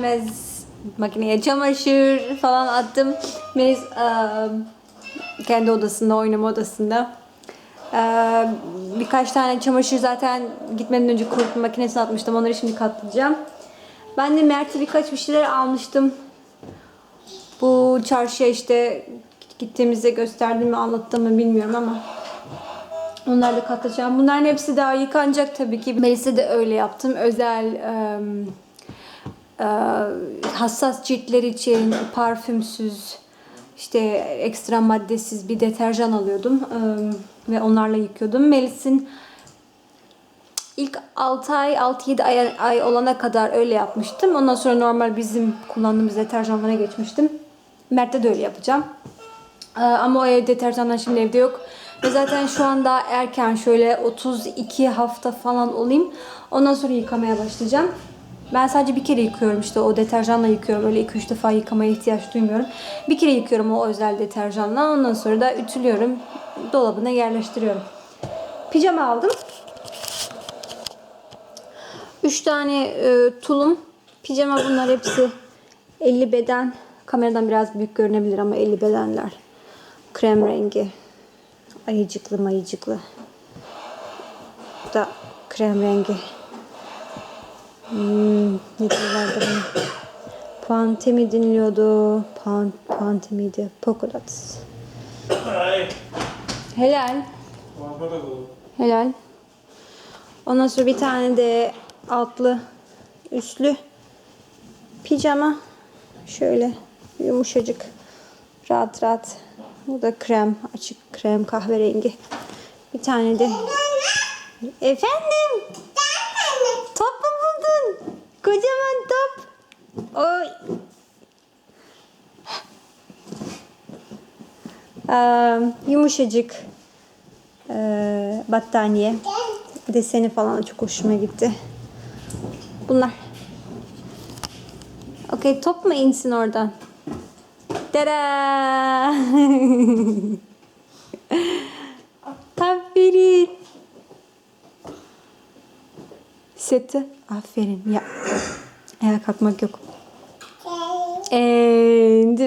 gelmez makineye çamaşır falan attım. Melis eee, kendi odasında, oynama odasında. Eee, birkaç tane çamaşır zaten gitmeden önce kurutma makinesine atmıştım. Onları şimdi katlayacağım. Ben de Mert'e birkaç bir şeyler almıştım. Bu çarşıya işte gittiğimizde gösterdim mi anlattım mı bilmiyorum ama onları da katacağım. Bunların hepsi daha yıkanacak tabii ki. Melis'e de öyle yaptım. Özel e, hassas ciltler için parfümsüz işte ekstra maddesiz bir deterjan alıyordum ve onlarla yıkıyordum. Melis'in İlk 6 ay, 6-7 ay, ay olana kadar öyle yapmıştım. Ondan sonra normal bizim kullandığımız deterjanlara geçmiştim. Mert'te de öyle yapacağım. Ama o ev deterjanlar şimdi evde yok. Ve zaten şu anda erken şöyle 32 hafta falan olayım. Ondan sonra yıkamaya başlayacağım. Ben sadece bir kere yıkıyorum işte o deterjanla yıkıyorum. Öyle 2-3 defa yıkamaya ihtiyaç duymuyorum. Bir kere yıkıyorum o özel deterjanla. Ondan sonra da ütülüyorum. Dolabına yerleştiriyorum. Pijama aldım. 3 tane e, tulum. Pijama bunlar hepsi 50 beden. Kameradan biraz büyük görünebilir ama 50 bedenler. Krem rengi. Ayıcıklı mayıcıklı. Bu da krem rengi. Hmm, ne diyorlardı bunu? Pante mi dinliyordu? Pan, Pante miydi? Polka dots. Ay. Helal. Helal. Ondan sonra bir tane de altlı, üstlü pijama. Şöyle yumuşacık, rahat rahat. Bu da krem, açık krem kahverengi. Bir tane de... Efendim? Kocaman top. Oy. Ee, yumuşacık ee, battaniye. Deseni falan çok hoşuma gitti. Bunlar. Okey top mu insin oradan? Tada! Aferin. Seti. Aferin. Ya. Ayağa kalkmak yok. Endre.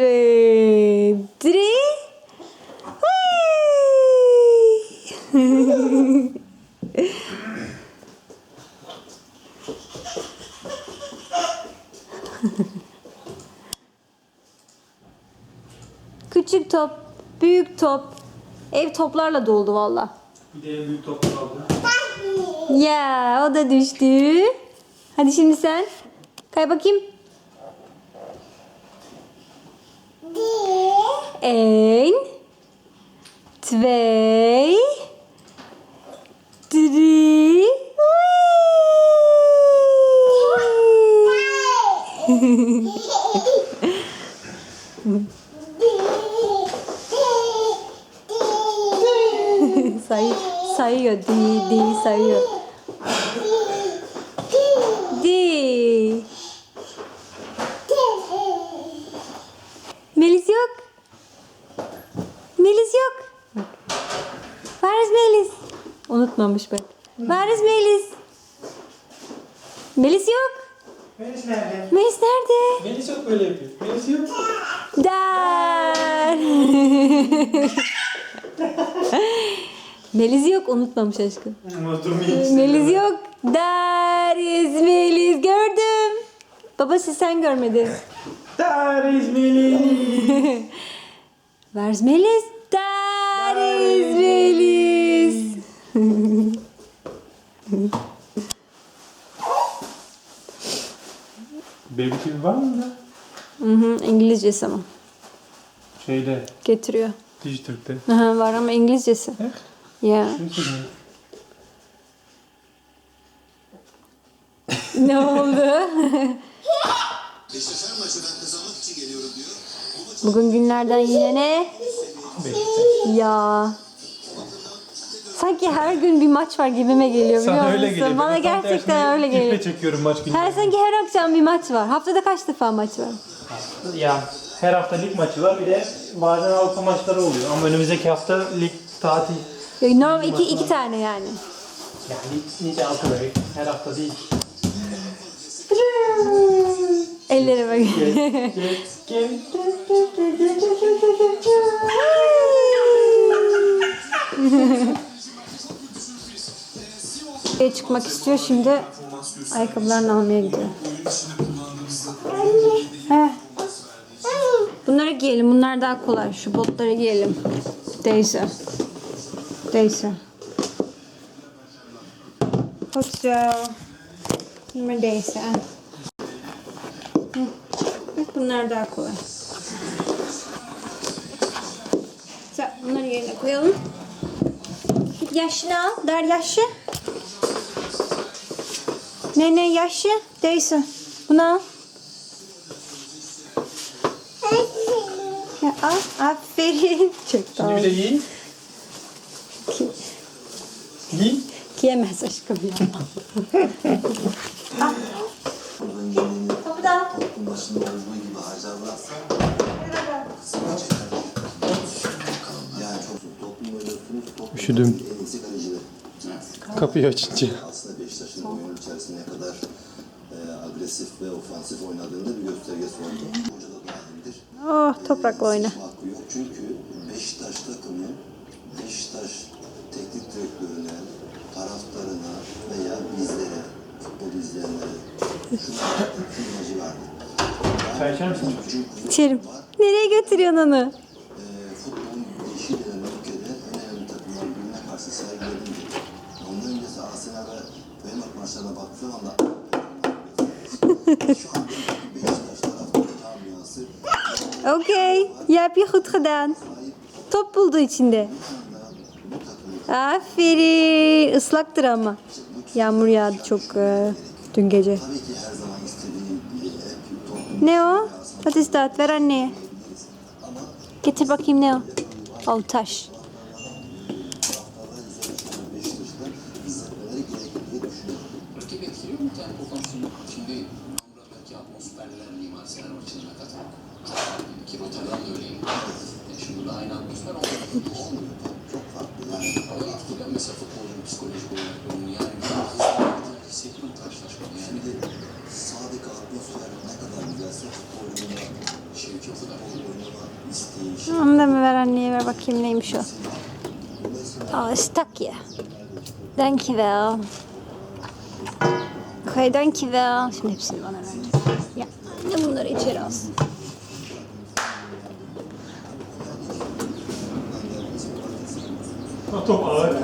Dre. Hıy. Küçük top, büyük top. Ev toplarla doldu valla. Bir de en büyük top kaldı. Ya o da düştü. Hadi şimdi sen. Kay bakayım. En. Twee. Drie. Say, sayıyor. Di, di sayıyor. Di. Melis yok. Melis yok. Where is Melis? Unutmamış bak. Where is Melis? Melis yok. Melis nerede? Melis nerede? Melis yok böyle yapıyor. Melis yok. Der. Melis yok unutmamış aşkım. Durmayayım. Melis yok. There is Melis gördüm. Babası sen görmedin. There is Melis. Where's Melis? İs Melis. Baby TV var mı da? Hı hı, İngilizcesi ama. Şeyde. Getiriyor. Dijitürk'te. Aha, var ama İngilizcesi. Evet. Söyleyeyim. ne oldu? Kazanmak için geliyorum diyor. Bugün günlerden yine ne? Ya. Sanki her gün bir maç var gibime geliyor biliyor Sana musun? öyle geliyor. Bana Ben tam gerçekten öyle geliyor. iple çekiyorum maç günü. Her sanki her akşam bir maç var. Haftada kaç defa maç var? Ya her hafta lig maçı var. Bir de bazen Avrupa maçları oluyor. Ama önümüzdeki hafta lig tatil. Normal iki, iki tane yani. Yani nice altı böyle. Her hafta değil. Ellerime bak. Gel. Şeye çıkmak istiyor şimdi ayakkabılarını almaya gidiyor. Heh. Bunları giyelim. Bunlar daha kolay. Şu botları giyelim. Daisy. Daisy. Hoşça. Numara Daisy. Hı. Bak Bunlar daha kolay. Sen bunları yerine koyalım. Yaşını al. Dar yaşı. Ne ne yaşı? Daisy. Bunu al. Ya, al. Aferin. Çok Şimdi bir de giy. Giy. Giyemez aşkım ya. Al. Kapıdan. Başında olduğu gibi sıkıntı çeker. Yani çok toplum oynuyorsunuz. Toplum Üşüdüm. en iyisi kaleciler. Kapıyı açınca. Aslında Beşiktaş'ın oyun içerisinde ne kadar e, agresif ve ofansif oynadığında bir göstergesi oldu. Hoca da dahildir. Oh toprakla oyna. Hiçbir hakkı yok çünkü Beşiktaş takımı Beşiktaş teknik direktörüne, taraftarına veya bizlere, futbol izleyenlere şu imajı verdi. Çay içer misin? İçerim. Nereye götürüyorsun onu? E, futbolun gelişi denen ülkede en önemli takımlar birbirine karşı sergilediği gibi. Ondan öncesi Arsenal ve Feyenoord maçlarına baktığım anda şu an Beşiktaş taraftarı camiası Okey. Yap ya goed gedaan. Top buldu içinde. Aferin. Islaktır ama. Yağmur yağdı çok e, dün gece. Ne o? Hadi istat ver anneye. Getir bakayım ne o? Oh taş. Beşiktaş'ta izletmeleri gerekir diye düşünüyorum. Rakip etkiliyor mu tempo konusunu? Şimdi Londra'daki atmosferler Mimar Sinan maçına katılmak. Ki Rotterdam da öyleyim. E şimdi burada aynı atmosfer olmuyor. Olmuyor. Çok farklı. Yani Ama etkiliyor mesela futbolun psikolojik olarak durumunu. Yani hissetmiyorum karşılaşmada. Yani bir de sahadaki atmosfer ne kadar güzelse futbol oynama şevkiyatı da futbol oynama isteği, şey. Onu da mı ver anneye ver bakayım neymiş o. Dolayısıyla Oh, stak je. Dankjewel. Oké, dankjewel. Şimdi hepsini bana ver. Ya, ne bunları içeri alsın. O top ağır.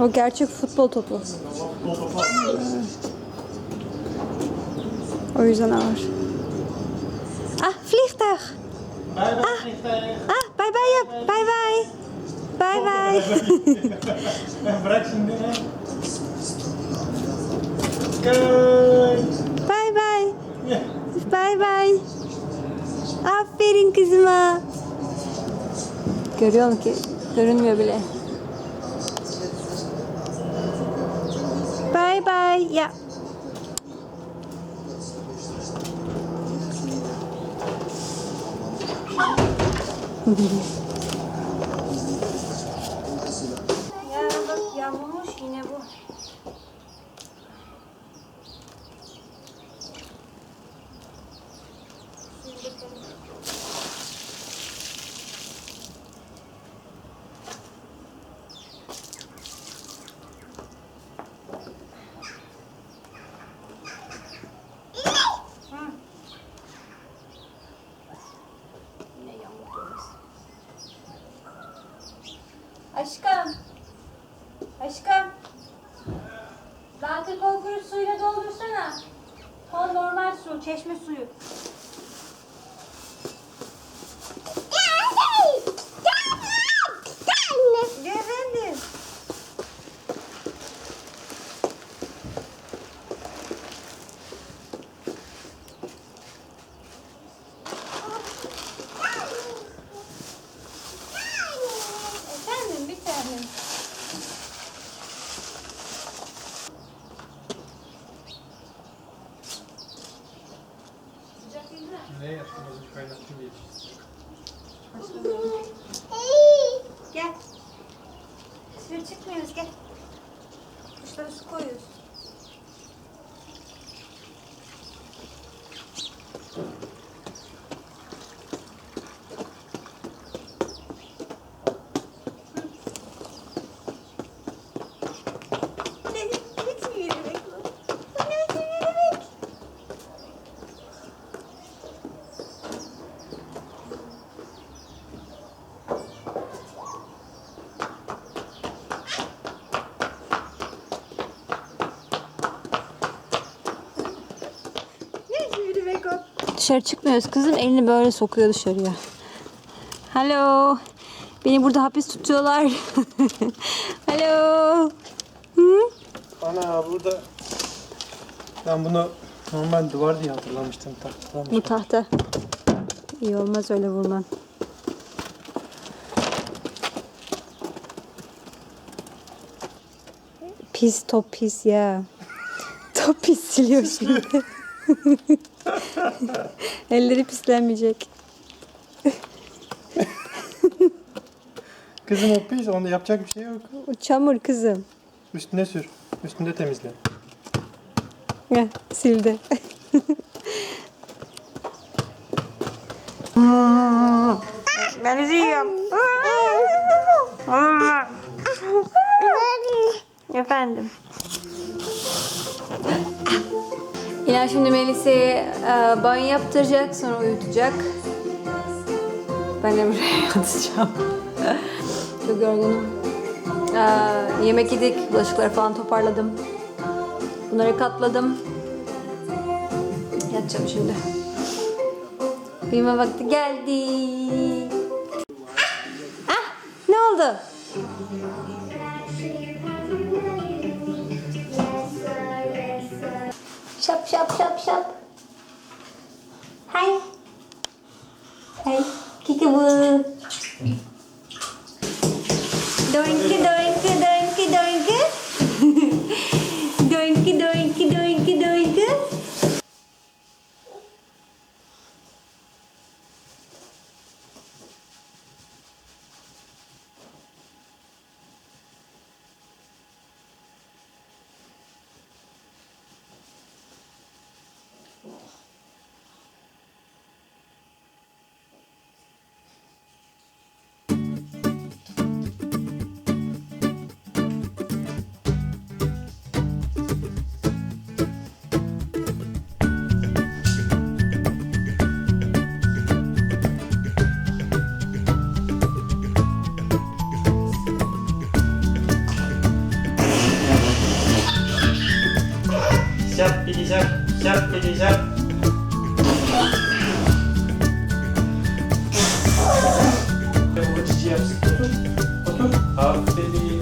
O gerçek futbol topu. Futbol topu ağır. O yüzden ağır. Ah, vliegtuig. Bay bay. vliegtuig. Ah, bye bye yap. Bye bye. Bırak şimdi. Bye bye. Bye bye. Aferin kızıma. Görüyor musun ki? Görünmüyor bile. Bye bye. Ya. Ya Ini. Normal su, çeşme suyu. Efendim. Efendim bir tane. Dışarı çıkmıyoruz kızım. Elini böyle sokuyor dışarıya. Hello. Beni burada hapis tutuyorlar. Hello. Hı? Ana burada ben bunu normal duvar diye hatırlamıştım. Tahtalanmış. Bu tahta. İyi olmaz öyle vurulan. Pis top pis ya. Top pis siliyor şimdi. Elleri pislenmeyecek. Kızım o pis onda yapacak bir şey yok. O çamur kızım. Üstüne sür. Üstünde temizle. Heh, sildi. ben üzüyorum. Efendim. İlhan şimdi Melis'i e, banyo yaptıracak, sonra uyutacak. Ben buraya yatacağım. Çok yorgunum. E, yemek yedik, bulaşıkları falan toparladım. Bunları katladım. Yatacağım şimdi. Uyuma vakti geldi. Ah, ne oldu? Şap şap şap şap. O cici yapsın. Otur. Otur. Aferin.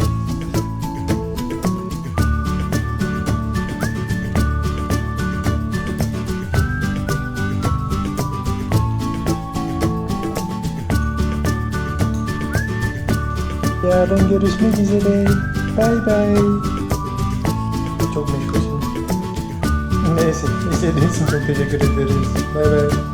Yarın görüşmek üzere. Bay bay. Çok meşgulsün. Neyse, izlediğiniz için çok teşekkür ederiz. Bay bay.